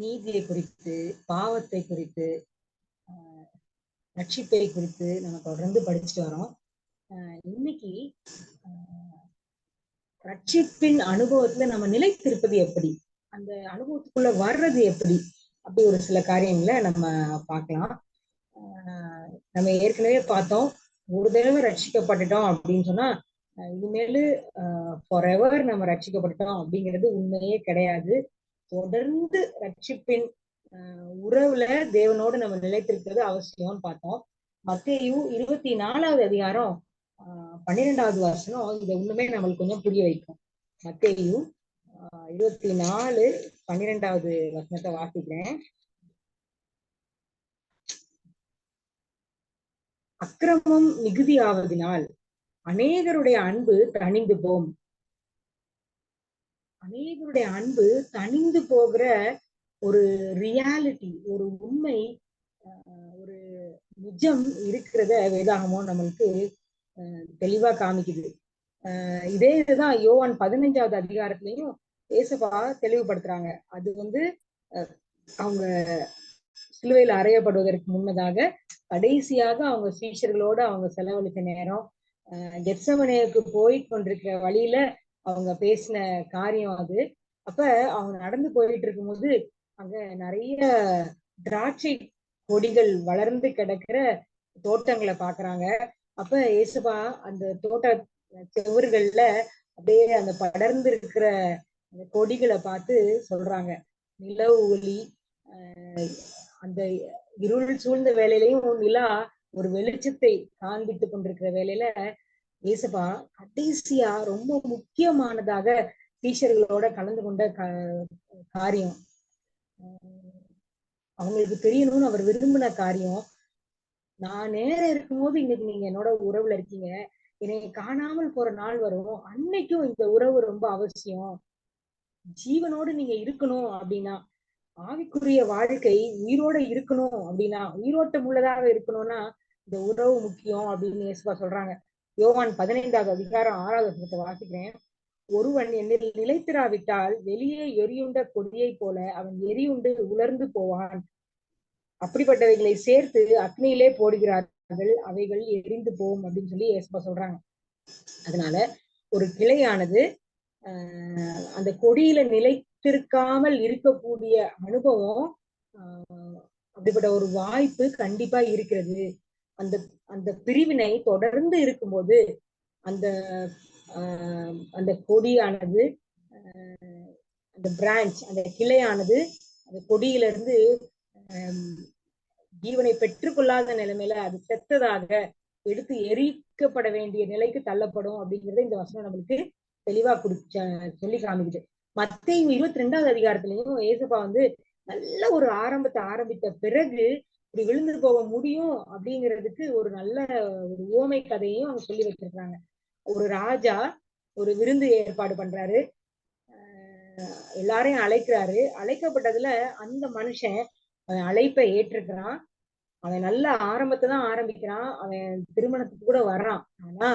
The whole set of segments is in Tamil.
நீதியை குறித்து பாவத்தை குறித்து ரட்சிப்பை குறித்து நம்ம தொடர்ந்து படிச்சுட்டு வரோம். இன்னைக்கு ரட்சிப்பின் அனுபவத்துல நம்ம நிலைத்திருப்பது எப்படி? அந்த அனுபவத்துக்குள்ள வர்றது எப்படி? அப்படி ஒரு சில காரியங்களை நம்ம பார்க்கலாம். நம்ம ஏற்கனவே பார்த்தோம். ஒரு தடவை ரட்சிக்கப்பட்டுட்டோம் அப்படின்னு சொன்னா இனிமேலு ஃபார் எவர் நம்ம ரட்சிக்கப்பட்டுட்டோம் அப்படிங்கிறது உண்மையே கிடையாது. தொடர்ந்து ரட்சிப்பின் உறவுல தேவனோடு நம்ம நிலைத்திருக்கிறது அவசியம்னு பார்த்தோம். மத்தியும் இருபத்தி நாலாவது அதிகாரம் பன்னிரெண்டாவது வருஷம் இதை இன்னுமே நம்மளுக்கு கொஞ்சம் புரிய வைக்கும். மத்தேயும் இருபத்தி நாலு பன்னிரெண்டாவது வசனத்தை வாசிக்கிறேன். அக்கிரமம் மிகுதியாவதினால் அநேகருடைய அன்பு தணிந்து போம். அநேகருடைய அன்பு தணிந்து போகிற ஒரு ரியாலிட்டி ஒரு உண்மை ஒரு நிஜம் இருக்கிறத வேதாகமோ நம்மளுக்கு தெளிவா காமிக்குது. இதே இதுதான் யோவான் பதினஞ்சாவது அதிகாரத்திலையும் ஏசப்பா தெளிவுபடுத்துறாங்க. அது வந்து அவங்க சிலுவையில் அறையப்படுவதற்கு முன்னதாக கடைசியாக அவங்க சீஷர்களோட அவங்க செலவழித்த நேரம் கெட்சமனேக்கு போய் கொண்டிருக்கிற வழியில அவங்க பேசின காரியம் அது. அப்ப அவங்க நடந்து போயிட்டு இருக்கும்போது அங்க நிறைய திராட்சை கொடிகள் வளர்ந்து கிடக்கிற தோட்டங்களை பாக்குறாங்க. அப்ப ஏசுபா அந்த தோட்ட செவர்கள்ல அப்படியே அந்த படர்ந்து இருக்கிற அந்த கொடிகளை பார்த்து சொல்றாங்க. நில ஒளி அந்த இருள் சூழ்ந்த வேலையிலையும் நிலா ஒரு வெளிச்சத்தை காண்பித்து கொண்டிருக்கிற வேலையில ஏசப்பா கடைசியா ரொம்ப முக்கியமானதாக டீச்சர்களோட கலந்து கொண்ட காரியம். அவங்களுக்கு தெரியணும்னு அவர் விரும்பின காரியம். நான் நேரம் இருக்கும்போது இன்னைக்கு நீங்க என்னோட உறவுல இருக்கீங்க. என்னை காணாமல் போற நாள் வரும். அன்னைக்கும் இந்த உறவு ரொம்ப அவசியம். ஜீவனோடு நீங்க இருக்கணும் அப்படின்னா ஆவிக்குரிய வாழ்க்கை உயிரோட இருக்கணும் அப்படின்னா உயிரோட்டம் உள்ளதாக இருக்கணும்னா இந்த உறவு முக்கியம் அப்படின்னு ஏசுவா சொல்றாங்க. யோவான் பதினைந்தாவது அதிகாரம் ஆறாவது வசனத்தை வாசிக்கிறேன். ஒருவன் என்னில் நிலைத்திராவிட்டால் வெளியே எரியுண்ட கொடியை போல அவன் எரியுண்டு உலர்ந்து போவான். அப்படிப்பட்டவைகளை சேர்த்து அக்னியிலே போடுகிறார்கள் அவைகள் எரிந்து போகும் அப்படின்னு சொல்லி ஏசப்பா சொல்றாங்க. அதனால ஒரு கிளையானது ஆஹ் அந்த கொடியில நிலைத்திருக்காமல் இருக்கக்கூடிய அனுபவம் ஆஹ் அப்படிப்பட்ட ஒரு வாய்ப்பு கண்டிப்பா இருக்கிறது. அந்த அந்த பிரிவினை தொடர்ந்து இருக்கும்போது அந்த அந்த கொடியானது அந்த பிரான்ச் அந்த கிளையானது அந்த கொடியிலிருந்து ஜீவனை பெற்றுக்கொள்ளாத நிலைமையில அது செத்ததாக எடுத்து எரிக்கப்பட வேண்டிய நிலைக்கு தள்ளப்படும் அப்படிங்கறத இந்த வசனம் நம்மளுக்கு தெளிவா குடிச்ச சொல்லி காமிக்குது. மத்தையும் இருபத்தி ரெண்டாவது அதிகாரத்திலையும் ஏசப்பா வந்து நல்ல ஒரு ஆரம்பத்தை ஆரம்பித்த பிறகு இப்படி விழுந்து போக முடியும் அப்படிங்கிறதுக்கு ஒரு நல்ல ஒரு ஓமை கதையையும் அவங்க சொல்லி வச்சிருக்காங்க ஒரு ராஜா ஒரு விருந்து ஏற்பாடு பண்றாரு. எல்லாரையும் அழைக்கிறாரு. அழைக்கப்பட்டதுல அந்த மனுஷன் அவன் அழைப்பை ஏற்றுக்கிறான் அவன் நல்ல ஆரம்பத்தை தான் ஆரம்பிக்கிறான். அவன் திருமணத்துக்கு கூட வர்றான். ஆனா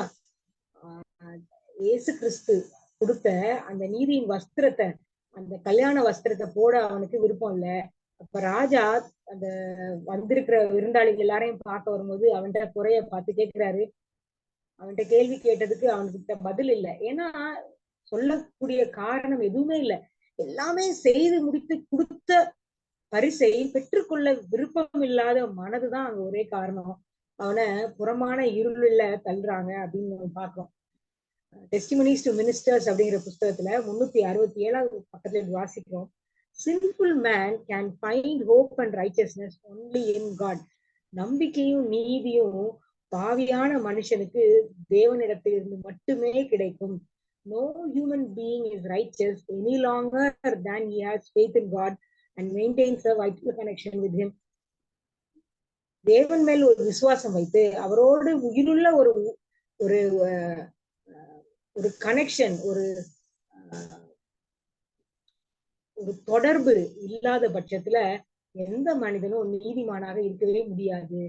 ஏசு கிறிஸ்து கொடுத்த அந்த நீதியின் வஸ்திரத்தை அந்த கல்யாண வஸ்திரத்தை போட அவனுக்கு விருப்பம் இல்ல. அப்ப ராஜா அந்த வந்திருக்கிற விருந்தாளிகள் எல்லாரையும் பார்க்க வரும்போது அவன்கிட்ட குறைய பார்த்து கேட்கிறாரு அவன்கிட்ட கேள்வி கேட்டதுக்கு அவனுக்கு பதில் இல்லை. ஏன்னா சொல்லக்கூடிய காரணம் எதுவுமே இல்லை. எல்லாமே செய்து முடித்து கொடுத்த பரிசை பெற்றுக்கொள்ள விருப்பம் இல்லாத மனதுதான் அங்க ஒரே காரணம். அவனை புறமான இருளில் தள்ளுறாங்க அப்படின்னு நம்ம பார்க்கிறோம். டெஸ்டிமனிஸ் டு மினிஸ்டர்ஸ் அப்படிங்கிற புஸ்தகத்துல முன்னூத்தி அறுபத்தி ஏழாவது பக்கத்துல வாசிக்கிறோம். Simple man can find hope and righteousness only in God நம்பிக்கையும் நீதியும் பாவியான மனுஷனுக்கு தேவனிடத்தில் இருந்து மட்டுமே கிடைக்கும். No human being is righteous any longer than he has faith in God and maintains a vital connection with him தேவன் மேல் ஒரு விசுவாசம் வைத்து அவரோடு உயிருள்ள ஒரு ஒரு ஒரு கனெக்ஷன் ஒரு ஒரு தொடர்பு இல்லாத பட்சத்துல எந்த மனிதனும் நீதிமானாக இருக்கவே முடியாது.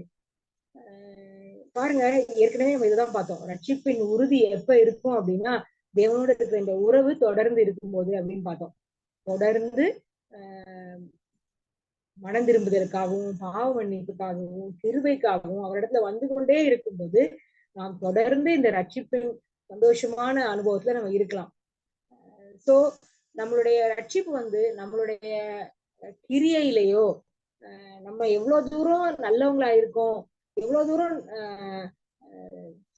பாருங்க ஏற்கனவே நம்ம இதுதான் பார்த்தோம். ரட்சிப்பின் உறுதி எப்ப இருக்கும் அப்படின்னா தேவனோட இருக்கிற இந்த உறவு தொடர்ந்து இருக்கும்போது அப்படின்னு பார்த்தோம். தொடர்ந்து மனம் திரும்புதலுக்காகவும் பாவ மன்னிப்புக்காகவும் கிருபைக்காகவும் அவரிடத்துல வந்து கொண்டே இருக்கும்போது நாம் தொடர்ந்து இந்த ரட்சிப்பின் சந்தோஷமான அனுபவத்துல நம்ம இருக்கலாம். சோ நம்மளுடைய ரட்சிப்பு வந்து நம்மளுடைய கிரியையிலேயோ அஹ் நம்ம எவ்வளவு தூரம் நல்லவங்களா இருக்கோம் எவ்வளவு தூரம்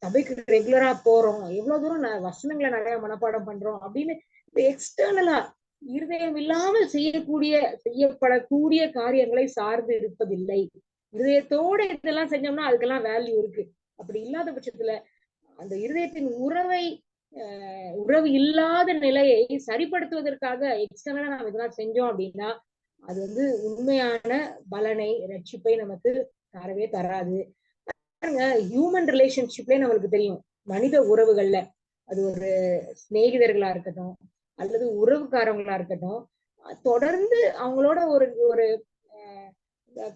சபைக்கு ரெகுலரா போறோம் எவ்வளவு தூரம் ந- வசனங்களை நிறைய மனப்பாடம் பண்றோம் அப்படின்னு எக்ஸ்டர்னலா இருதயம் இல்லாமல் செய்யக்கூடிய செய்யப்படக்கூடிய காரியங்களை சார்ந்து இருப்பதில்லை. இருதயத்தோட இதெல்லாம் செஞ்சோம்னா அதுக்கெல்லாம் வேல்யூ இருக்கு. அப்படி இல்லாத பட்சத்துல அந்த இருதயத்தின் உறவை உறவு இல்லாத நிலையை சரிப்படுத்துவதற்காக எக்ஸ்டர்னலா நம்ம இதெல்லாம் செஞ்சோம் அப்படின்னா அது வந்து உண்மையான பலனை ரட்சிப்பை நமக்கு தரவே தராது. பாருங்க ஹியூமன் ரிலேஷன்ஷிப்லயே நம்மளுக்கு தெரியும் மனித உறவுகள்ல அது ஒரு சிநேகிதர்களா இருக்கட்டும் அல்லது உறவுக்காரங்களா இருக்கட்டும் தொடர்ந்து அவங்களோட ஒரு ஒரு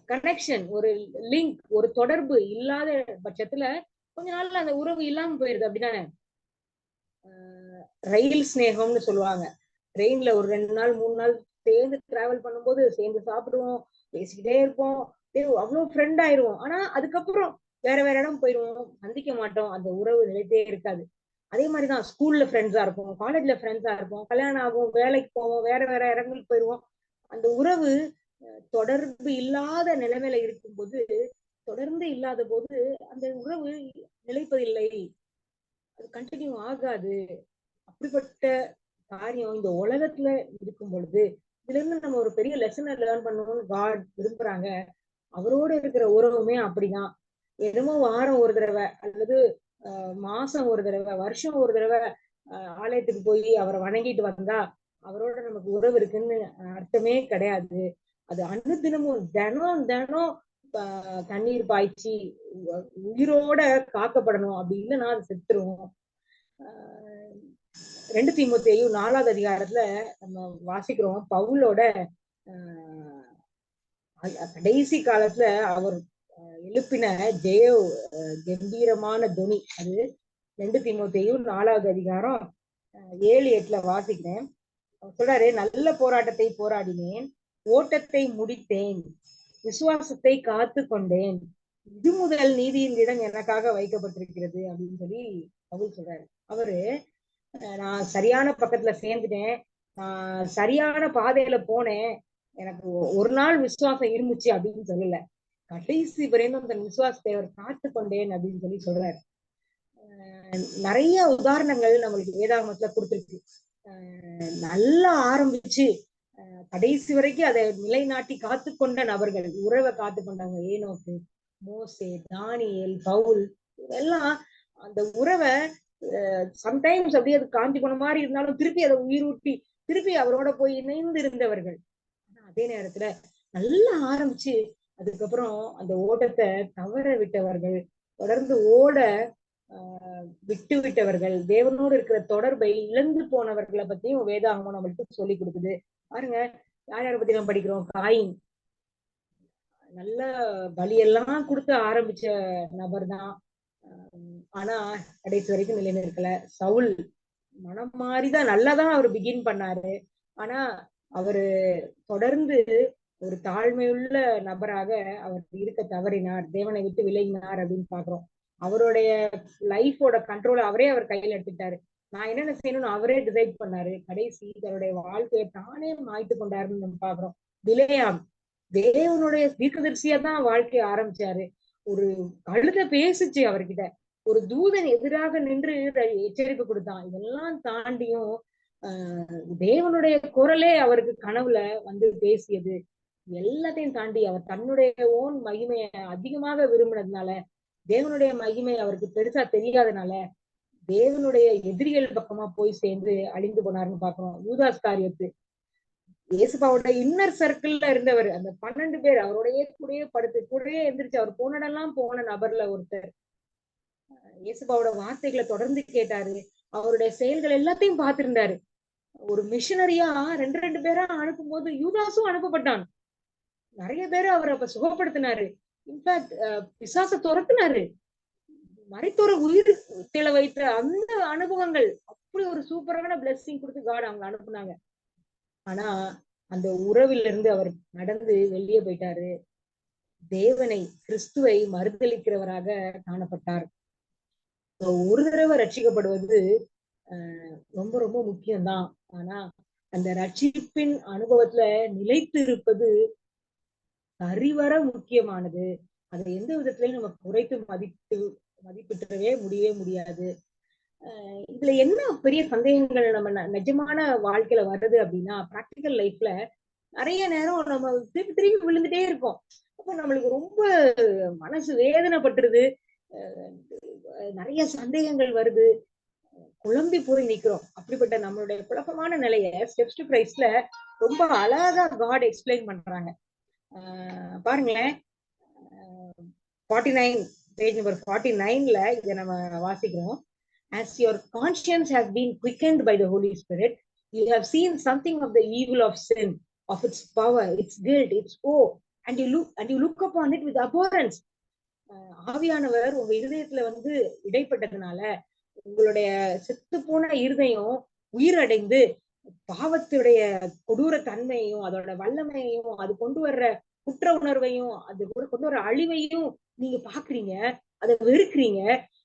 கனெக்ஷன் ஒரு லிங்க் ஒரு தொடர்பு இல்லாத பட்சத்துல கொஞ்ச நாள்ல அந்த உறவு இல்லாம போயிருது அப்படிதானே? ரயில் சிநேகம்னு சொல்லுவாங்க. ட்ரெயின்ல ஒரு ரெண்டு நாள் மூணு நாள் சேர்ந்து டிராவல் பண்ணும்போது சேர்ந்து சாப்பிடுவோம் பேசிக்கிட்டே இருப்போம். அவ்வளவு ஃப்ரெண்ட் ஆயிருவோம். ஆனா அதுக்கப்புறம் வேற வேற இடம் போயிடுவோம். சந்திக்க மாட்டோம். அந்த உறவு நிலைத்தே இருக்காது. அதே மாதிரிதான் ஸ்கூல்ல ஃப்ரெண்ட்ஸா இருப்போம். காலேஜ்ல ஃப்ரெண்ட்ஸா இருப்போம். கல்யாணம் ஆகும் வேலைக்கு போவோம் வேற வேற இடங்களுக்கு போயிடுவோம். அந்த உறவு தொடர்பு இல்லாத நிலைமையில இருக்கும்போது தொடர்ந்து இல்லாத போது அந்த உறவு நிலைப்பதில்லை. அது கண்டினியூ ஆகாது. அப்படிப்பட்ட காரியம் இந்த உலகத்துல இருக்கும் பொழுது இதுல இருந்து நம்ம ஒரு பெரிய லெசனை லேர்ன் பண்ணணும்னு காட் விரும்புறாங்க. அவரோட இருக்கிற உறவுமே அப்படிதான். என்னமோ வாரம் ஒரு தடவை அல்லது ஆஹ் மாசம் ஒரு தடவை வருஷம் ஒரு தடவை ஆஹ் ஆலயத்துக்கு போய் அவரை வணங்கிட்டு வந்தா அவரோட நமக்கு உறவு இருக்குன்னு அர்த்தமே கிடையாது. அது அனுதினமும் தினம் தினம் தண்ணீர் பாய்ச்சி உயிரோட காக்கப்படணும் அப்படி இல்லைன்னா அது செத்துருவோம். ஆஹ் ரெண்டு திமுத்தையும் நாலாவது அதிகாரத்துல நம்ம வாசிக்கிறோம். பவுலோட ஆஹ் கடைசி காலத்துல அவர் எழுப்பின ஜெய கம்பீரமான துணி அது ரெண்டு திமுத்தையும் நாலாவது அதிகாரம் ஆஹ் ஏழு எட்டுல வாசிக்கிறேன். சொல்றாரு நல்ல போராட்டத்தை போராடினேன் ஓட்டத்தை முடித்தேன். விசுவாசத்தை காத்து கொண்டேன். இது முதல் நீதியின் இடம் எனக்காக வைக்கப்பட்டிருக்கிறது அப்படின்னு சொல்லி பவுல் சொல்றாரு. அவரு நான் சரியான பக்கத்துல சேர்ந்துட்டேன். நான் சரியான பாதையில போனேன். எனக்கு ஒரு நாள் விசுவாசம் இருந்துச்சு அப்படின்னு சொல்லல. கடைசி வரையும் அந்த விசுவாசத்தை அவர் காத்து கொண்டேன் அப்படின்னு சொல்லி சொல்றாரு. நிறைய உதாரணங்கள் நம்மளுக்கு வேதாகமத்துல கொடுத்துருக்கு. நல்லா ஆரம்பிச்சு கடைசி வரைக்கும் அதை நிலைநாட்டி காத்துக்கொண்ட நபர்கள் உறவை காத்து கொண்டாங்க ஏனோக்கு மோசே தானியல் பவுல் இதெல்லாம் அந்த உறவை சம்டைம்ஸ் அப்படியே அது காஞ்சி போன மாதிரி இருந்தாலும் திருப்பி அதை உயிரூட்டி திருப்பி அவரோட போய் இணைந்து இருந்தவர்கள் ஆனா அதே நேரத்துல நல்லா ஆரம்பிச்சு அதுக்கப்புறம் அந்த ஓட்டத்தை தவற விட்டவர்கள் தொடர்ந்து ஓட ஆஹ் விட்டு விட்டவர்கள் தேவனோடு இருக்கிற தொடர்பை இழந்து போனவர்களை பத்தியும் வேதாகமம் நம்மளுக்கு சொல்லி கொடுக்குது. பாருங்க யார் யாரை பத்தி நம்ம படிக்கிறோம்? காயின். நல்ல பலியெல்லாம் கொடுத்து ஆரம்பிச்ச நபர் தான் ஆனா கடைசி வரைக்கும் நிலைநிற்கல சவுல் மனம் மாறிதான் நல்லாதான் அவர் பிகின் பண்ணாரு. ஆனா அவரு தொடர்ந்து ஒரு தாழ்மையுள்ள நபராக அவர் இருக்க தவறினார் தேவனை விட்டு விலகினார் அப்படின்னு பாக்குறோம் அவருடைய லைஃபோட கண்ட்ரோல் அவரே அவர் கையில எடுத்துட்டாரு நான் என்னென்ன செய்யணும்னு அவரே டிசைட் பண்ணாரு. கடைசி தன்னுடைய வாழ்க்கையை தானே மாய்த்து கொண்டாருன்னு நம்ம பாக்குறோம் விலையாம் தேவனுடைய தீர்க்கதரிசியா தான் வாழ்க்கையை ஆரம்பிச்சாரு. ஒரு கழுத பேசுச்சு அவர்கிட்ட. ஒரு தூதன் எதிராக நின்று எச்சரிப்பு கொடுத்தான். இதெல்லாம் தாண்டியும் ஆஹ் தேவனுடைய குரலே அவருக்கு கனவுல வந்து பேசியது. எல்லாத்தையும் தாண்டி அவர் தன்னுடைய ஓன் மகிமையை அதிகமாக விரும்பினதுனால தேவனுடைய மகிமை அவருக்கு பெருசா தெரியாதனால தேவனுடைய எதிரிகள் பக்கமா போய் சேர்ந்து அழிந்து போனாருன்னு பாக்குறோம் யூதாஸ் காரியத்து. இயேசுபாவோட இன்னர் சர்க்கிள்ல இருந்தவர் அந்த பன்னெண்டு பேர் அவருடைய கூடயே படுத்து கூடயே எந்திரிச்சு அவர் போனடெல்லாம் போன நபர்ல ஒருத்தர். இயேசுபாவோட வார்த்தைகளை தொடர்ந்து கேட்டாரு. அவருடைய செயல்கள் எல்லாத்தையும் பார்த்திருந்தாரு. ஒரு மிஷினரியா ரெண்டு ரெண்டு பேரா அனுப்பும் போது யூதாசும் அனுப்பப்பட்டான் நிறைய பேர் அவர் அப்ப சுகப்படுத்தினாரு. இன்ஃபேக்ட் பிசாச துரத்துனாரு. மறைத்தோர உயிர் தில வைத்த அந்த அனுபவங்கள் அப்படி ஒரு சூப்பரான பிளெஸிங் கொடுத்து காட் அவங்க அனுப்புனாங்க. ஆனா அந்த உறவிலிருந்து அவர் நடந்து வெளியே போயிட்டாரு. தேவனை கிறிஸ்துவை மறுதளிக்கிறவராக காணப்பட்டார். ஒரு தடவை ரட்சிக்கப்படுவது ஆஹ் ரொம்ப ரொம்ப முக்கியம்தான். ஆனா அந்த ரட்சிப்பின் அனுபவத்துல நிலைத்து இருப்பது சரிவர முக்கியமானது. அதை எந்த விதத்திலையும் நம்ம குறைத்து மதித்து மதிப்பிட்டவே முடியவே முடியாது. இதுல என்ன பெரிய சந்தேகங்கள் நம்ம ந- நிஜமான வாழ்க்கையில வருது அப்படின்னா பிராக்டிக்கல் லைஃப்ல நிறைய நேரம் நம்ம திருப்பி திருப்பி விழுந்துட்டே இருக்கோம் அப்போ நம்மளுக்கு ரொம்ப மனசு வேதனைப்பட்டுருது. நிறைய சந்தேகங்கள் வருது. குழம்பி போய் நிக்கிறோம். அப்படிப்பட்ட நம்மளுடைய குழப்பமான நிலைய ஸ்டெப்ஸ் டு பிரைஸ்ல ரொம்ப அழகா காட் எக்ஸ்பிளைன் பண்றாங்க. பாருங்களேன். Forty nine page number forty நைன்ல இதை நம்ம வாசிக்கிறோம் as your conscience has been quickened by the Holy Spirit you have seen something of the evil of sin of its power its guilt its woe and you look and you look up on it with abhorrence ஆவியானவர் உங்க இருதயத்துல வந்து இடைப்பட்டதுனால உங்களுடைய செத்து போன இருதயம் உயிரடைந்து பாவத்துடைய கொடூர தன்மையையும் அதோட வல்லமையையும் அது கொண்டு வர்ற குற்ற உணர்வையும் அது ஒரு கொண்டு ஒரு அழிவையும் நீங்க பாக்குறீங்க அதை வெறுக்கிறீங்க.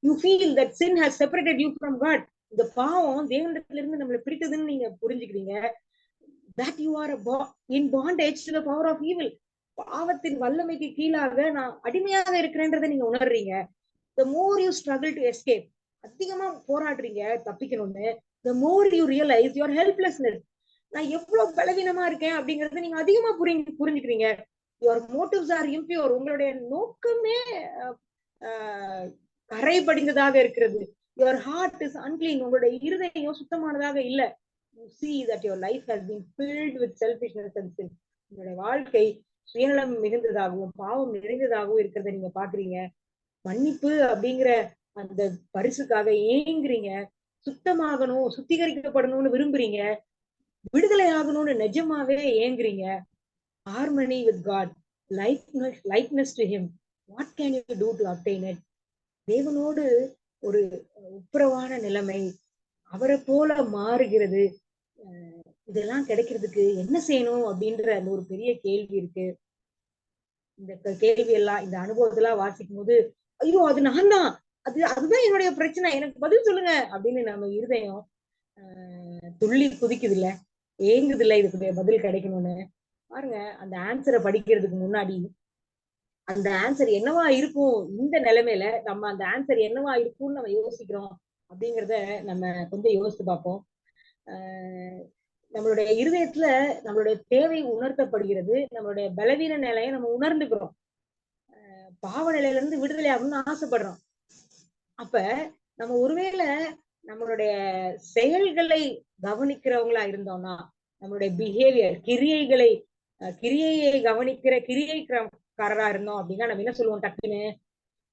You feel that sin has separated you from God இந்த பாவம் தேவனிடத்துல இருந்து நம்மளை பிரித்ததுன்னு நீங்க புரிஞ்சுக்கிறீங்க. That you are in bondage to the power of evil பாவத்தின் வல்லமைக்கு கீழாக நான் அடிமையாக இருக்கிறேன்றதை நீங்க உணர்றீங்க. The more you struggle to escape அதிகமா போராடுறீங்க தப்பிக்கணும்னு the more you realize your helplessness நான் எவ்வளவு பலவீனமா இருக்கேன் அப்படிங்கறத நீங்க அதிகமா புரிஞ்சு புரிஞ்சுக்கிறீங்க. யுவர் மோட்டிவ்ஸ் ஆர் இம்பியூர் உங்களுடைய நோக்கமே கரை படிந்ததாக இருக்கிறது. யுவர் ஹார்ட் இஸ் அன்கிளீன் உங்களுடைய இருதயம் சுத்தமானதாக இல்ல. You that your life has been filled with selfishness and and உங்களுடைய வாழ்க்கை சுயநலம் மிகுந்ததாகவும் பாவம் நிறைந்ததாகவும் இருக்கிறத நீங்க பாக்குறீங்க மன்னிப்பு அப்படிங்கிற அந்த பரிசுக்காக ஏங்குறீங்க. சுத்தமாகணும் சுத்திகரிக்கப்படணும்னு விரும்புறீங்க. விடுதலை ஆகணும்னு நிஜமாவே ஏங்குறீங்க. Harmony with God likeness likeness to him what can you do to obtain it தேவனோடு ஒரு உப்புரவான நிலைமை அவரை போல மாறுகிறது. இதெல்லாம் கிடைக்கிறதுக்கு என்ன செய்யணும் அப்படின்ற அந்த ஒரு பெரிய கேள்வி இருக்கு. இந்த கேள்வி எல்லாம் இந்த அனுபவத்தெல்லாம் வாசிக்கும் போது ஐயோ அது நான் தான். அது அதுதான் என்னுடைய பிரச்சனை. எனக்கு பதில் சொல்லுங்க அப்படின்னு நம்ம இருதயம் ஆஹ் துள்ளி குதிக்குது இல்ல ஏங்குது இல்ல இதுக்கு பதில் கிடைக்கணும்னு. பாருங்க அந்த ஆன்சரை படிக்கிறதுக்கு முன்னாடி அந்த ஆன்சர் என்னவா இருக்கும்? இந்த நிலைமையில நம்ம அந்த ஆன்சர் என்னவா இருக்கும்னு நம்ம யோசிக்கிறோம் அப்படிங்கறத நம்ம கொஞ்சம் யோசித்து பார்ப்போம். ஆஹ் நம்மளுடைய இருதயத்துல நம்மளுடைய தேவை உணர்த்தப்படுகிறது நம்மளுடைய பலவீன நிலையை நம்ம உணர்ந்துக்கிறோம். ஆஹ் பாவ நிலையில இருந்து விடுதலை ஆகணும்னு ஆசைப்படுறோம். அப்ப நம்ம ஒருவேளை நம்மளுடைய செயல்களை கவனிக்கிறவங்களா இருந்தோம்னா நம்மளுடைய பிஹேவியர் கிரியைகளை கிரியையை கவனிக்கிற கிரியைக்காரரா இருந்தோம் அப்படின்னா நம்ம என்ன சொல்லுவோம் டக்குன்னு?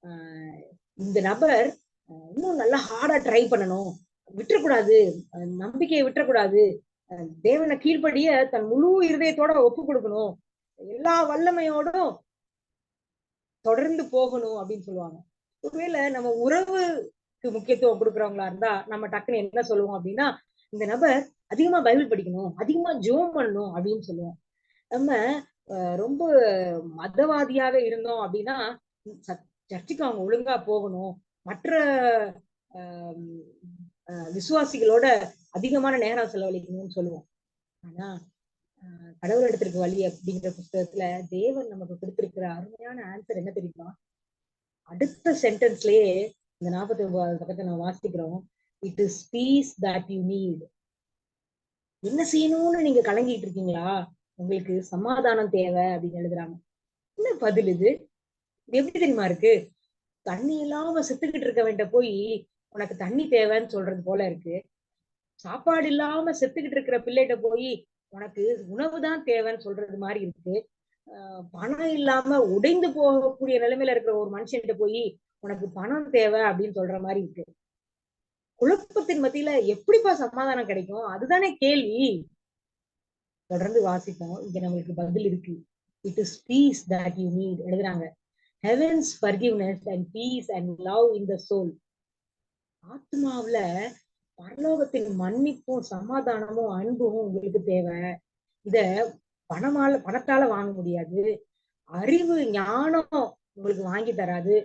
ஆஹ் இந்த நபர் அஹ் இன்னும் நல்லா ஹார்டா ட்ரை பண்ணணும். விட்டுறக்கூடாது. நம்பிக்கையை விட்டுறக்கூடாது. தேவனை கீழ்படிய தன் முழு இருதயத்தோட ஒப்பு கொடுக்கணும். எல்லா வல்லமையோடும் தொடர்ந்து போகணும் அப்படின்னு சொல்லுவாங்க. ஒருவேளை நம்ம உறவுக்கு முக்கியத்துவம் கொடுக்குறவங்களா இருந்தா நம்ம டக்குன்னு என்ன சொல்லுவோம் அப்படின்னா இந்த நபர் அதிகமா பைபிள் படிக்கணும் அதிகமா ஜோம் பண்ணணும் அப்படின்னு சொல்லுவோம். நம்ம ரொம்ப மதவாதியாக இருந்தோம் அப்படின்னா சர்ச்சுக்கு அவங்க ஒழுங்கா போகணும். மற்ற விசுவாசிகளோட அதிகமான நேரம் செலவழிக்கணும்னு சொல்லுவோம். ஆனா ஆஹ், கடவுள் இடத்திற்கு வழி அப்படிங்கிற புஸ்தகத்துல தேவன் நமக்கு கொடுத்திருக்கிற அருமையான ஆன்சர் என்ன தெரியுமா? அடுத்த சென்டென்ஸ்லயே இந்த நாற்பத்தி ஒன்பதாவது பக்கத்தை நம்ம வாசிக்கிறோம். It is peace that you need என்ன செய்யணும்னு நீங்க கலங்கிட்டு இருக்கீங்களா? உங்களுக்கு சமாதானம் தேவை அப்படின்னு எழுதுறாங்க. என்ன பதில் இது? எப்படி தெரியுமா இருக்கு? தண்ணி இல்லாம செத்துக்கிட்டு இருக்க வேண்ட போய் உனக்கு தண்ணி தேவைன்னு சொல்றது போல இருக்கு. சாப்பாடு இல்லாம செத்துக்கிட்டு இருக்கிற பிள்ளைகிட்ட போய் உனக்கு உணவு தான் தேவைன்னு சொல்றது மாதிரி இருக்கு. ஆஹ் பணம் இல்லாம உடைந்து போகக்கூடிய நிலைமையில இருக்கிற ஒரு மனுஷன்கிட்ட போய் உனக்கு பணம் தேவை அப்படின்னு சொல்ற மாதிரி இருக்கு. குழப்பத்தின் மத்தியில எப்படிப்பா சமாதானம் கிடைக்கும்? அதுதானே கேள்வி. தொடர்ந்து வாசிப்போம். இங்க நம்மளுக்கு பதில் இருக்கு. It is peace that you need எழுதுறாங்க. Heaven's forgiveness and peace and love in the soul ஆத்மாவுல பரலோகத்தின் மன்னிப்பும் சமாதானமும் அன்பும் உங்களுக்கு தேவை. இத பணமால பணத்தால வாங்க முடியாது. அறிவு ஞானம் உங்களுக்கு வாங்கி தராது.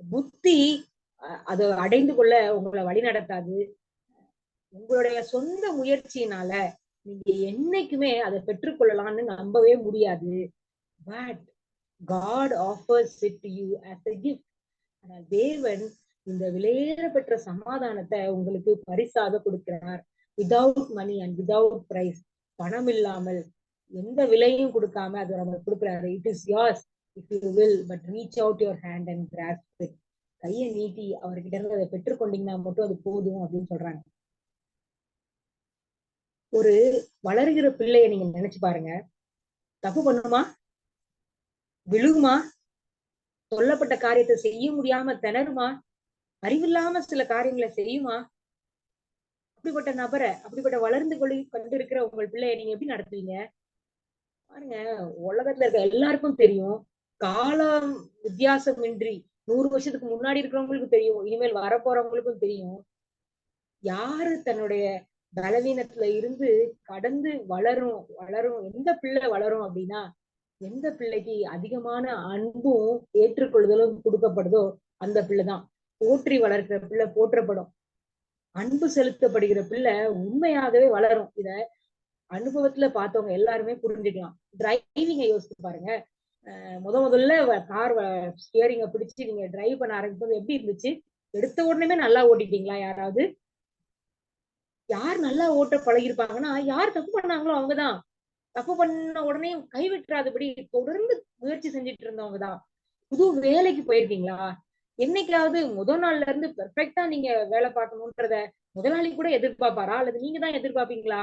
புத்தி அதை அடைந்து கொள்ள உங்களை வழி நடத்தாது. உங்களுடைய சொந்த முயற்சியினால நீங்க என்னைக்குமே அதை பெற்றுக்கொள்ளலாம்னு நம்பவே முடியாது. But God offers it to you as a gift ஆனால் தேவன் இந்த விலையேற பெற்ற சமாதானத்தை உங்களுக்கு பரிசாக கொடுக்கிறார். Without money and without price பணம் இல்லாமல் எந்த விலையும் கொடுக்காம அது நம்ம கொடுக்குறாரு. It is yours if you will but reach out your hand and grasp கையை நீட்டி அவர்கிட்ட இருந்து அதை பெற்றுக்கொண்டீங்கன்னா மட்டும் அது போதும் அப்படின்னு சொல்றாங்க. ஒரு வளர்கிற பிள்ளைய நீங்க நினைச்சு பாருங்க. தப்பு பண்ணுமா? விழுகுமா? சொல்லப்பட்ட காரியத்தை செய்ய முடியாம திணறுமா? அறிவில்லாம சில காரியங்களை செய்யுமா? அப்படிப்பட்ட நபரை அப்படிப்பட்ட வளர்ந்து கொள்ளி கொண்டு இருக்கிற உங்கள் பிள்ளைய நீங்க எப்படி நடத்துவீங்க? பாருங்க உலகத்துல இருக்க எல்லாருக்கும் தெரியும். காலம் வித்தியாசமின்றி நூறு வருஷத்துக்கு முன்னாடி இருக்கிறவங்களுக்கும் தெரியும். இனிமேல் வரப்போறவங்களுக்கும் தெரியும். யாரு தன்னுடைய பலவீனத்துல இருந்து கடந்து வளரும் வளரும். எந்த பிள்ளை வளரும் அப்படின்னா எந்த பிள்ளைக்கு அதிகமான அன்பும் ஏற்றுக்கொள்ளுதலும் கொடுக்கப்படுதோ அந்த பிள்ளைதான். போற்றி வளர்க்கிற பிள்ளை போற்றப்படும். அன்பு செலுத்தப்படுகிற பிள்ளை உண்மையாகவே வளரும். இத அனுபவத்துல பார்த்தவங்க எல்லாருமே புரிஞ்சுக்கலாம். டிரைவிங்க யோசிச்சு பாருங்க. முத முதல்ல கார் ஸ்டியரிங்க பிடிச்சு நீங்க டிரைவ் பண்ண ஆரம்பிக்கும் எப்படி இருந்துச்சு? எடுத்த உடனே நல்லா ஓட்டிட்டீங்களா யாராவது? யார் நல்லா ஓட்ட பழகிருப்பாங்கன்னா யார் தப்பு பண்ணாங்களோ அவங்கதான். தப்பு பண்ண உடனே கைவிட்டுறாதபடி தொடர்ந்து முயற்சி செஞ்சுட்டு இருந்தவங்க தான் புது வேலைக்கு போயிருக்கீங்களா? என்னைக்காவது முதல் நாள்ல இருந்து பெர்ஃபெக்டா நீங்க வேலை பார்க்கணும்ன்றத முதலாளி கூட எதிர்பார்ப்பாரா? அல்லது நீங்க தான் எதிர்பார்ப்பீங்களா?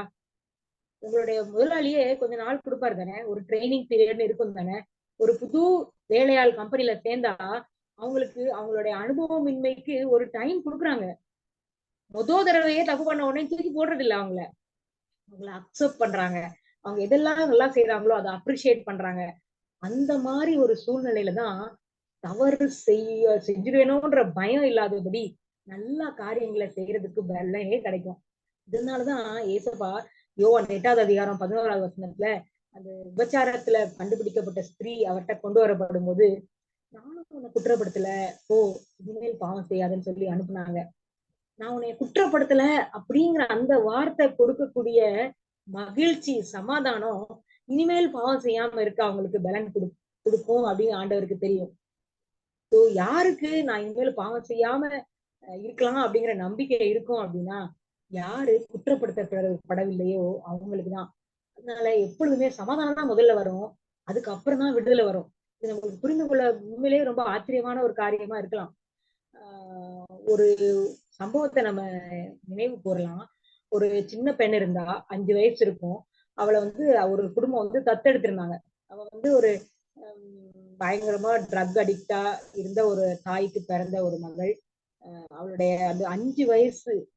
உங்களுடைய முதலாளியே கொஞ்ச நாள் கொடுப்பாரு தானே. ஒரு ட்ரைனிங் பீரியட்னு இருக்கும் தானே. ஒரு புது வேலையாள் கம்பெனில சேர்ந்தா அவங்களுக்கு அவங்களுடைய அனுபவமின்மைக்கு ஒரு டைம் கொடுக்குறாங்க. முதல் தடவையே தப்பு பண்ண உடனே தூக்கி போடுறது இல்லை அவங்கள. அவங்கள அக்செப்ட் பண்றாங்க. அவங்க எதெல்லாம் நல்லா செய்யறாங்களோ அதை அப்ரிஷியேட் பண்றாங்க. அந்த மாதிரி ஒரு சூழ்நிலையில தான் தவறு செய்ய செஞ்சிருவேணும்ன்ற பயம் இல்லாதபடி நல்லா காரியங்களை செய்யறதுக்கு பலனே கிடைக்கும். இதனாலதான் ஏசப்பா யோவான் எட்டாவது அதிகாரம் பதினோராவது வசனத்துல அந்த விபச்சாரத்துல கண்டுபிடிக்கப்பட்ட ஸ்திரீ அவர்கிட்ட கொண்டு வரப்படும் போது நானும் உன்னை குற்றப்படுத்தல. ஓ இனிமேல் பாவம் செய்யாதுன்னு சொல்லி அனுப்புனாங்க. நான் உன்னை குற்றப்படுத்தல அப்படிங்கிற அந்த வார்த்தை கொடுக்கக்கூடிய மகிழ்ச்சி சமாதானம் இனிமேல் பாவம் செய்யாம இருக்க அவங்களுக்கு பலன் கொடு கொடுக்கும் அப்படின்னு ஆண்டவருக்கு தெரியும். ஸோ யாருக்கு நான் இனிமேல் பாவம் செய்யாம இருக்கலாம் அப்படிங்கிற நம்பிக்கை இருக்கும் அப்படின்னா யாரு குற்றப்படுத்தப்படவில்லையோ அவங்களுக்கு தான். அதனால எப்பொழுதுமே சமாதானம் தான் முதல்ல வரும். அதுக்கப்புறம் தான் விடுதலை வரும். இது நம்மளுக்கு புரிந்து கொள்ள உண்மையிலேயே ரொம்ப ஆச்சரியமான ஒரு காரியமா இருக்கலாம். ஆஹ் ஒரு சம்பவத்தை நம்ம நினைவு கூறலாம். ஒரு சின்ன பெண் இருந்தா அஞ்சு வயசு இருக்கும். அவளை வந்து ஒரு குடும்பம் வந்து தத்தெடுத்திருந்தாங்க. அவ வந்து ஒரு பயங்கரமா ட்ரக் அடிக்டா இருந்த ஒரு தாய்க்கு பிறந்த ஒரு மகள். அவளுடைய அந்த அஞ்சு வயசு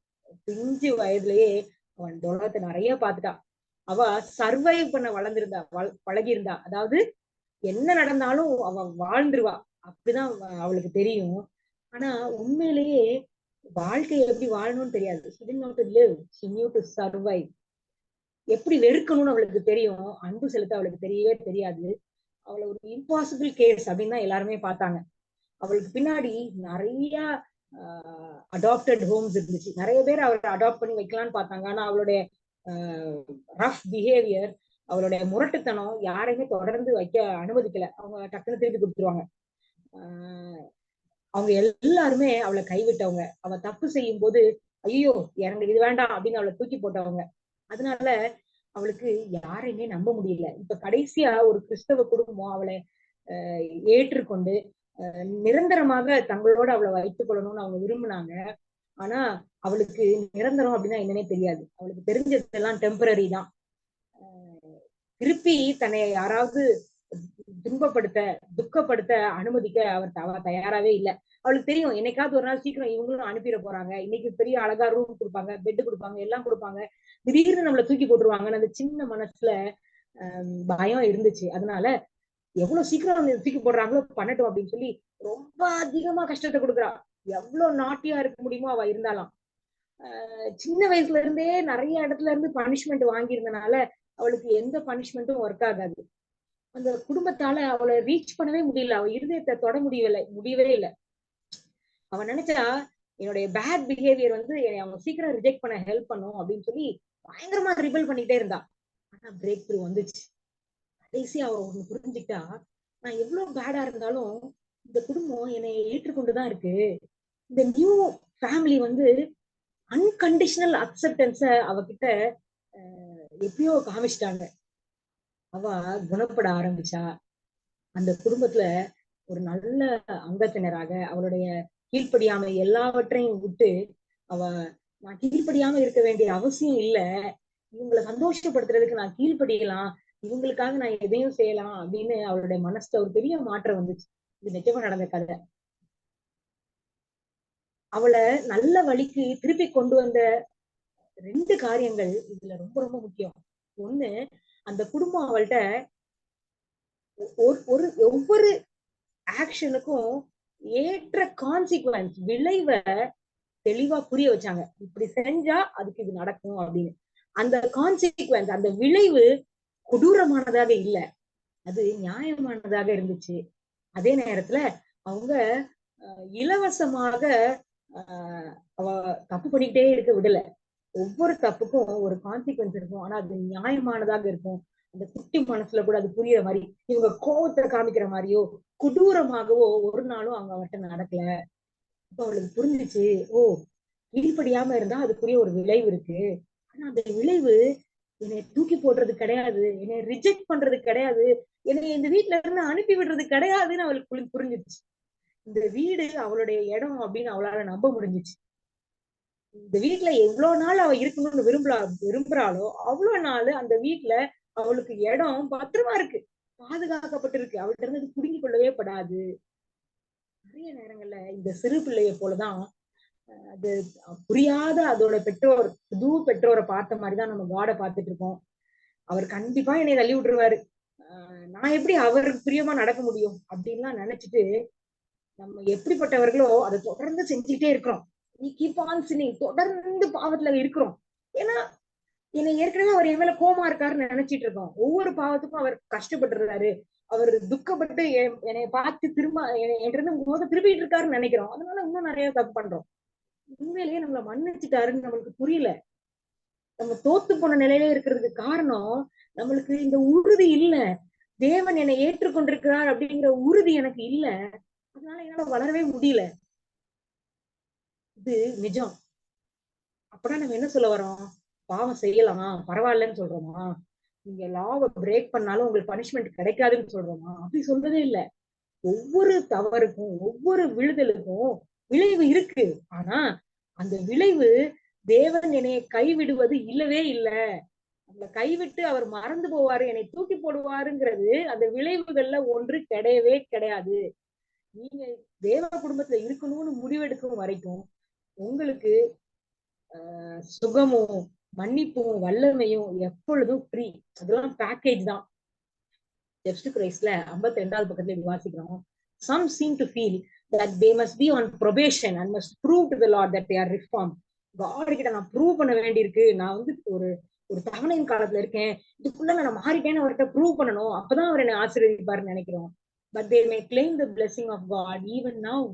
பிஞ்சு வயதுலயே அவன் இந்த உலகத்தை நிறைய பார்த்துட்டான் அவ சர்வைவ் பண்ண வளர்ந்திருந்தா வள- பழகியிருந்தா. அதாவது என்ன நடந்தாலும் அவ வாழ்ந்துருவா. அப்படிதான் அவளுக்கு தெரியும். ஆனா உண்மையிலேயே வாழ்க்கை எப்படி வாழணும்னு தெரியாது. She didn't know to live she knew to எப்படி வெறுக்கணும்னு அவளுக்கு தெரியும். அன்பு செலுத்த அவளுக்கு தெரியவே தெரியாது. அவளை ஒரு இம்பாசிபிள் கேஸ் அப்படின்னு தான் எல்லாருமே பார்த்தாங்க. அவளுக்கு பின்னாடி நிறைய அடாப்டட் ஹோம்ஸ் இருந்துச்சு. நிறைய பேர் அவளை அடாப்ட் பண்ணி வைக்கலாம்னு பார்த்தாங்க. ஆனா அவளுடைய ரஃப் பிஹேவியர் அவளுடைய முரட்டுத்தனம் யாரையுமே தொடர்ந்து வைக்க அனுமதிக்கல. அவங்க டக்குன்னு திருப்பி கொடுத்துருவாங்க. ஆஹ் அவங்க எல்லாருமே அவளை கைவிட்டவங்க. அவ தப்பு செய்யும் போது ஐயோ எனக்கு இது வேண்டாம் அப்படின்னு அவளை தூக்கி போட்டவங்க. அதனால அவளுக்கு யாரையுமே நம்ப முடியல. இப்ப கடைசியா ஒரு கிறிஸ்தவ குடும்பம் அவளை ஆஹ் ஏற்றுக்கொண்டு நிரந்தரமாக தங்களோட அவளை வைத்துக் கொள்ளணும்னு அவங்க விரும்பினாங்க. ஆனா அவளுக்கு நிரந்தரம் அப்படின்னா என்னன்னே தெரியாது. அவளுக்கு தெரிஞ்சதெல்லாம் டெம்பரரி தான். ஆஹ் திருப்பி தன்னை யாராவது துன்பப்படுத்த துக்கப்படுத்த அனுமதிக்க அவர் அவ தயாராவே இல்ல. அவளுக்கு தெரியும் என்னைக்காவது ஒரு நாள் சீக்கிரம் இவங்களும் அனுப்பிட போறாங்க. இன்னைக்கு பெரிய அழகா ரூம் கொடுப்பாங்க பெட் கொடுப்பாங்க எல்லாம் கொடுப்பாங்க. திடீர்னு நம்மள தூக்கி போட்டுருவாங்கன்னு அந்த சின்ன மனசுல ஆஹ் பயம் இருந்துச்சு. அதனால எவ்வளவு சீக்கிரம் தூக்கி போடுறாங்களோ பண்ணட்டும் அப்படின்னு சொல்லி ரொம்ப அதிகமா கஷ்டத்தை கொடுக்குறா. எவ்வளவு நாட்டியா இருக்க முடியுமோ அவ இருந்தாலும். ஆஹ் சின்ன வயசுல இருந்தே நிறைய இடத்துல இருந்து பனிஷ்மெண்ட் வாங்கியிருந்தனால அவளுக்கு எந்த பனிஷ்மெண்ட்டும் ஒர்க் ஆகாது. அந்த குடும்பத்தால அவளை ரீச் பண்ணவே முடியல. அவ இருதயத்தை தொட முடியவில்லை முடியவே இல்லை. அவன் நினைச்சா என்னுடைய பேட் பிஹேவியர் வந்து என்னை அவங்க சீக்கிரம் ரிஜெக்ட் பண்ண ஹெல்ப் பண்ணும் அப்படின்னு சொல்லி பயங்கரமா ரிபல் பண்ணிட்டே இருந்தா. ஆனா பிரேக் த்ரூ வந்துச்சு. கடைசி அவர் ஒண்ணு புரிஞ்சுக்கிட்டா நான் எவ்வளவு பேடா இருந்தாலும் இந்த குடும்பம் என்னை ஏற்றுக்கொண்டுதான் இருக்கு. இந்த நியூ ஃபேமிலி வந்து அன்கண்டிஷனல் அக்செப்டன்ஸ அவகிட்ட அஹ், எப்பயோ காமிச்சிட்டாங்க. அவ குணப்பட ஆரம்பிச்சா அந்த குடும்பத்துல ஒரு நல்ல அங்கத்தினராக அவளுடைய கீழ்ப்படியாமை எல்லாவற்றையும் விட்டு அவ நான் கீழ்ப்படியாம இருக்க வேண்டிய அவசியம் இல்ல. இவங்களை சந்தோஷப்படுத்துறதுக்கு நான் கீழ்ப்படியலாம். இவங்களுக்காக நான் எதையும் செய்யலாம் அப்படின்னு அவளுடைய மனசுல ஒரு பெரிய மாற்றம் வந்துச்சு. இது நிஜமா நடந்த கதை. அவளை நல்ல வழிக்கு திருப்பி கொண்டு வந்த ரெண்டு காரியங்கள் இதுல ரொம்ப ரொம்ப முக்கியம். ஒண்ணு அந்த குடும்பம் அவள்கிட்ட ஒரு ஒரு ஒவ்வொரு ஆக்ஷனுக்கும் ஏற்ற கான்சிக்வன்ஸ் விளைவை தெளிவா புரிய வச்சாங்க. இப்படி செஞ்சா அதுக்கு இது நடக்கும் அப்படின்னு. அந்த கான்சிக்வன்ஸ் அந்த விளைவு கொடூரமானதாக இல்ல. அது நியாயமானதாக இருந்துச்சு. அதே நேரத்துல அவங்க இலவசமாக ஆஹ், அவ தப்பு பண்ணிக்கிட்டே இருக்க விடல. ஒவ்வொரு தப்புக்கும் ஒரு கான்சிக்வன்ஸ் இருக்கும். ஆனா அது நியாயமானதாக இருக்கும். அந்த குட்டி மனசுல கூட அது புரியுற மாதிரி இவங்க கோபத்தை காமிக்கிற மாதிரியோ கொடூரமாகவோ ஒரு நாளும் அவங்க அவர்கிட்ட நடக்கல. இப்ப அவளுக்கு புரிஞ்சுச்சு ஓ கீழ்படியாம இருந்தா அதுக்குரிய ஒரு விளைவு இருக்கு. ஆனா அந்த விளைவு என்னை தூக்கி போடுறது கிடையாது என்னை ரிஜெக்ட் பண்றது கிடையாது என்னை இந்த வீட்டுல இருந்து அனுப்பி விடுறது கிடையாதுன்னு அவளுக்கு புரி- புரிஞ்சுச்சு. இந்த வீடு அவளுடைய இடம் அப்படின்னு அவளால நம்ப முடிஞ்சுச்சு. இந்த வீட்டுல எவ்வளவு நாள் அவ இருக்கணும்னு விரும்புறா விரும்புறாளோ அவ்வளவு நாள் அந்த வீட்டுல அவளுக்கு இடம் பத்திரமா இருக்கு. பாதுகாக்கப்பட்டிருக்கு. அவள்கிட்ட இருந்து அது புடுங்கிக் கொள்ளவே படாது. நிறைய நேரங்கள்ல இந்த சிறு பிள்ளைய போலதான் அது புரியாத அதோட பெற்றோர் புது பெற்றோரை பார்த்த மாதிரிதான் நம்ம காடை பார்த்துட்டு இருக்கோம். அவர் கண்டிப்பா என்னை தள்ளி விட்டுருவாரு. நான் எப்படி அவருக்கு பிரியமா நடக்க முடியும்? அப்படின்லாம் நினைச்சிட்டு நம்ம எப்படிப்பட்டவர்களோ அதை தொடர்ந்து செஞ்சுக்கிட்டே இருக்கிறோம். கீப் ஆன் சினிங் தொடர்ந்து பாவத்துல இருக்கிறோம். ஏன்னா என்னை ஏற்கனவே அவர் என் மேல கோமா இருக்காருன்னு நினைச்சிட்டு இருக்கோம். ஒவ்வொரு பாவத்துக்கும் அவர் கஷ்டப்பட்டுறாரு அவர் துக்கப்பட்டு என்- என்னை பார்த்து திரும்ப என்னை என்கிட்ட முக திருப்பிட்டு இருக்காருன்னு நினைக்கிறோம். அதனால இன்னும் நிறைய தப்பு பண்றோம். உண்மையிலேயே நம்மளை மன்னிச்சுட்டாருன்னு நம்மளுக்கு புரியல. நம்ம தோத்து போன நிலையில இருக்கிறதுக்கு காரணம் நம்மளுக்கு இந்த உறுதி இல்ல. தேவன் என்னை ஏற்றுக்கொண்டிருக்கிறார் அப்படிங்கிற உறுதி எனக்கு இல்ல. அதனால என்னால வளரவே முடியல. இது நிஜம். அப்படா நம்ம என்ன சொல்ல வரோம்? பாவம் செய்யலாம்? பரவாயில்லன்னு சொல்றோமா? நீங்க லாவை பிரேக் பண்ணாலும் உங்களுக்கு பனிஷ்மெண்ட் கிடைக்காதுன்னு சொல்றோமா? அப்படி சொல்றதே இல்ல. ஒவ்வொரு தவறுக்கும் ஒவ்வொரு விழுதலுக்கும் விளைவு இருக்கு. ஆனா அந்த விளைவு தேவன் என்னைய கைவிடுவது இல்லவே இல்ல. நம்மளை கைவிட்டு அவர் மறந்து போவாரு என்னை தூக்கி போடுவாருங்கிறது அந்த விளைவுகள்ல ஒன்று கிடையவே கிடையாது. நீங்க தேவ குடும்பத்துல இருக்கணும்னு முடிவெடுக்கும் வரைக்கும் உங்களுக்கு ஆஹ் சுகமும் மன்னிப்பும் வல்லமையும் எப்பொழுதும் ஃப்ரீ அதெல்லாம் பேக்கேஜ் தான். ஜெஸ்ட் கிரைஸ்ட்ல ஐம்பத்தி ரெண்டாவது பக்கத்துல விவாசிக்கிறோம் some seem to feel that they must be on probation and must prove to the Lord that they are reform God கிட்ட நான் ப்ரூவ் பண்ண வேண்டியிருக்கு. நான் வந்து ஒரு ஒரு தவணையின் காலத்துல இருக்கேன். இதுக்குள்ள நான் மாறிட்டேன்னு அவர்கிட்ட ப்ரூவ் பண்ணணும். அப்பதான் அவர் என்னை ஆசீர்வதிப்பாருன்னு நினைக்கிறோம். But they may claim the blessing of God even now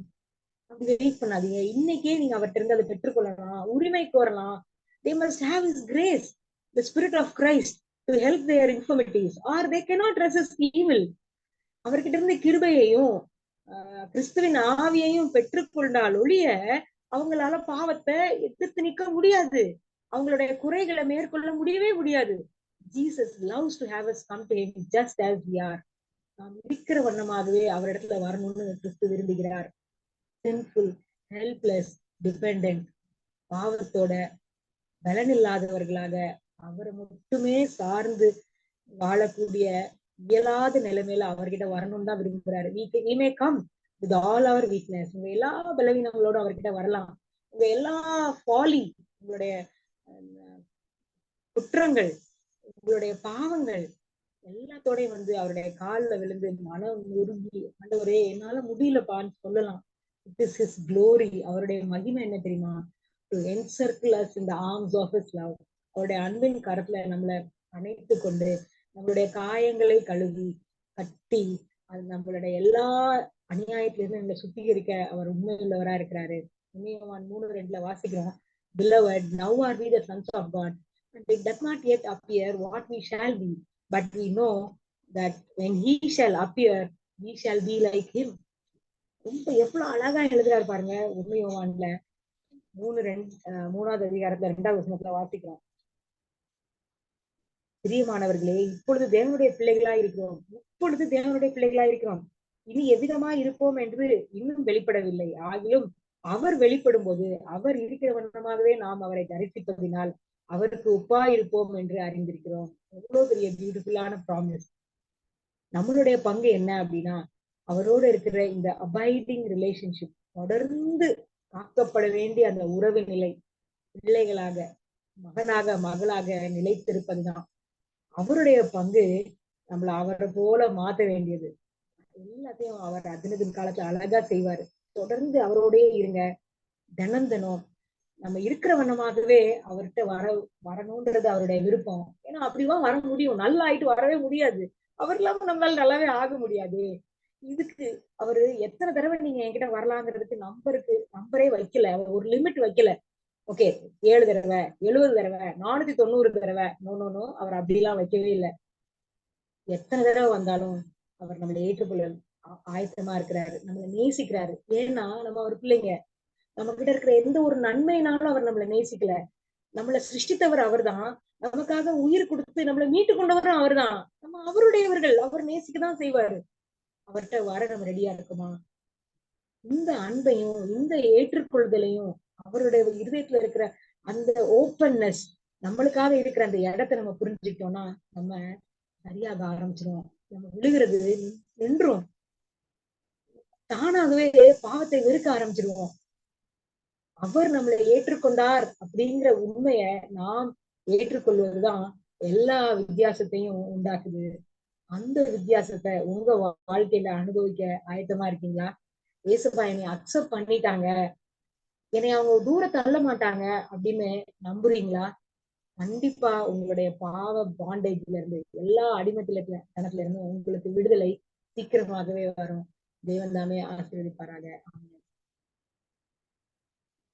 அப்படி வெயிட் பண்ணாதீங்க. இன்னைக்கே நீங்க அவர்கிட்ட இருந்து அதை பெற்றுக்கொள்ளலாம். உரிமை கோரலாம். They must have his grace the spirit of Christ to help their infirmities or they cannot resist evil அவர்கிட்ட இருந்து கிருபையையும் ஆஹ் கிறிஸ்துவின் ஆவியையும் பெற்றுக்கொண்டால் ஒழிய அவங்களால பாவத்தை எதிர்த்து நிக்க முடியாது. அவங்களுடைய குறைகளை மேற்கொள்ள முடியவே முடியாது. Jesus loves to have us come to him just நாம் இருக்கிற வண்ணமாகவே அவரிடத்துல வரணும்னு கிறிஸ்து விரும்புகிறார். சின்ஃபுல் ஹெல்ப்லெஸ் டிபெண்ட் பாவத்தோட பலனில்லாதவர்களாக அவரை மட்டுமே சார்ந்து வாழக்கூடிய இயலாத நிலைமையில அவர்கிட்ட வரணும்னு தான் விரும்புறாரு. We may come with all our weakness உங்க எல்லா பலவீனங்களோட அவர்கிட்ட வரலாம். உங்க எல்லா ஃபாலி உங்களுடைய குற்றங்கள் உங்களுடைய பாவங்கள் எல்லாத்தோடையும் வந்து அவருடைய காலில் விழுந்து மனம் உருகி ஆண்டவரே என்னால முடியலப்பான்னு சொல்லலாம். இட் இஸ் ஹிஸ் க்ளோரி அவருடைய மகிமை என்ன தெரியுமா? To encircle us in the arms of his love அவருடைய அன்பின் கரத்துல நம்மள அணைத்து கொண்டு நம்மளுடைய காயங்களை கழுவி கட்டி அது நம்மளுடைய எல்லா அநியாயத்திலிருந்து நம்மளை சுத்திகரிக்க அவர் உண்மையுள்ளவரா இருக்கிறாரு. உண்மையவான் மூணு ரெண்டுல வாசிக்கிறோம். Beloved now are we the sons of god? And it does not yet appear what we shall be but we know that when he shall appear we shall be like him. ரொம்ப எவ்வளவு அழகா எழுதுறாரு பாருங்க உண்மை யோவான்ல. மூணு ரெண்டு மூணாவது அதிகாரத்துல ரெண்டாவது வசனத்துல வாசிக்கிறோம். பிரியமானவர்களே இப்பொழுது தேவனுடைய பிள்ளைகளா இருக்கிறோம். இப்பொழுது தேவனுடைய பிள்ளைகளா இருக்கிறோம். இனி எவ்விதமா இருப்போம் என்று இன்னும் வெளிப்படவில்லை. ஆகிலும் அவர் வெளிப்படும் போது அவர் இருக்கிற வண்ணமாகவே நாம் அவரை தரிசிப்பதினால் அவருக்கு ஒப்பா இருப்போம் என்று அறிந்திருக்கிறோம். எவ்வளவு பெரிய பியூட்டிஃபுல்லான ப்ராமிஸ் நம்மளுடைய பங்கு என்ன அப்படின்னா அவரோட இருக்கிற இந்த அபைடிங் ரிலேஷன்ஷிப் தொடர்ந்து காக்கப்பட வேண்டிய அந்த உறவு நிலை பிள்ளைகளாக மகனாக மகளாக நிலைத்திருப்பதுதான். அவருடைய பங்கு நம்மள அவரை போல மாத்த வேண்டியது. எல்லாத்தையும் அவர் அதினதின் காலத்துல அழகா செய்வாரு. தொடர்ந்து அவரோடயே இருங்க. தினம் தினம் நம்ம இருக்கிற வண்ணமாகவே அவர்கிட்ட வர வரணும்ன்றது அவருடைய விருப்பம். ஏன்னா அப்படிதான் வர முடியும். நல்லா ஆயிட்டு வரவே முடியாது. அவர் இல்லாம நம்மளால நல்லாவே ஆக முடியாது. இதுக்கு அவரு எத்தனை தடவை நீங்க என்கிட்ட வரலாங்கிறதுக்கு நம்பருக்கு நம்பரே வைக்கல. ஒரு லிமிட் வைக்கல. ஓகே ஏழு தடவை எழுபது தடவை நானூத்தி தொண்ணூறு தடவை. நோ நோ நோ அவர் அப்படிலாம் வைக்கவே இல்லை. எத்தனை தடவை வந்தாலும் அவர் நம்மளை ஏற்றுக்கொள்ள ஆயத்தமா இருக்கிறாரு. நம்மளை நேசிக்கிறாரு. ஏன்னா நம்ம அவர் பிள்ளைங்க. நம்ம கிட்ட இருக்கிற எந்த ஒரு நன்மையினாலும் அவர் நம்மளை நேசிக்கல. நம்மளை சிருஷ்டித்தவர் அவர்தான். நமக்காக உயிர் கொடுத்து நம்மளை மீட்டு கொண்டவரும் அவர்தான். நம்ம அவருடையவர்கள். அவர் நேசிக்கதான் செய்வாரு. அவர்கிட்ட வர நம்ம ரெடியா இருக்குமா? இந்த அன்பையும் இந்த ஏற்றுக்கொள்தலையும் அவருடைய இருதயத்துல இருக்கிற அந்த ஓப்பன்னஸ் நம்மளுக்காக இருக்கிற அந்த இடத்த நம்ம புரிஞ்சுக்கிட்டோம்னா நம்ம சரியாக ஆரம்பிச்சிருவோம். நம்ம விழுகிறது நின்- நின்றும். தானாகவே பாவத்தை வெறுக்க ஆரம்பிச்சிருவோம். அவர் நம்மளை ஏற்றுக்கொண்டார் அப்படிங்கிற உண்மைய நாம் ஏற்றுக்கொள்வதுதான் எல்லா வித்தியாசத்தையும் உண்டாக்குது. அந்த வித்தியாசத்தை உங்க வாழ்க்கையில அனுபவிக்க ஆயத்தமா இருக்கீங்களா? ஏசப்பா என்னை அக்செப்ட் பண்ணிட்டாங்க. என்னை அவங்க தூர தள்ள மாட்டாங்க அப்படின்னு நம்புறீங்களா? கண்டிப்பா உங்களுடைய பாவ பாண்டேஜ்ல இருந்து எல்லா அடிமத்தில தனத்துல இருந்து உங்களுக்கு விடுதலை சீக்கிரமாகவே வரும். தேவன் தாமே ஆசீர்வதிப்பாராக.